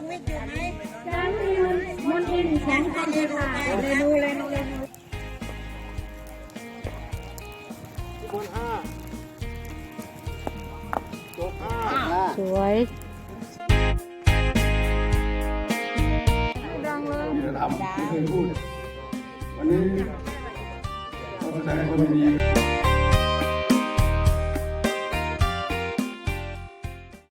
งวิทย์อยู่านที่มันมันอ็นสองพันเลยค่ะเมดูเลยดูเลยคนห้าจบห้าสวยดังเลยจะทำไม่เคยพูดวันนี้ขอแสดงความยินดี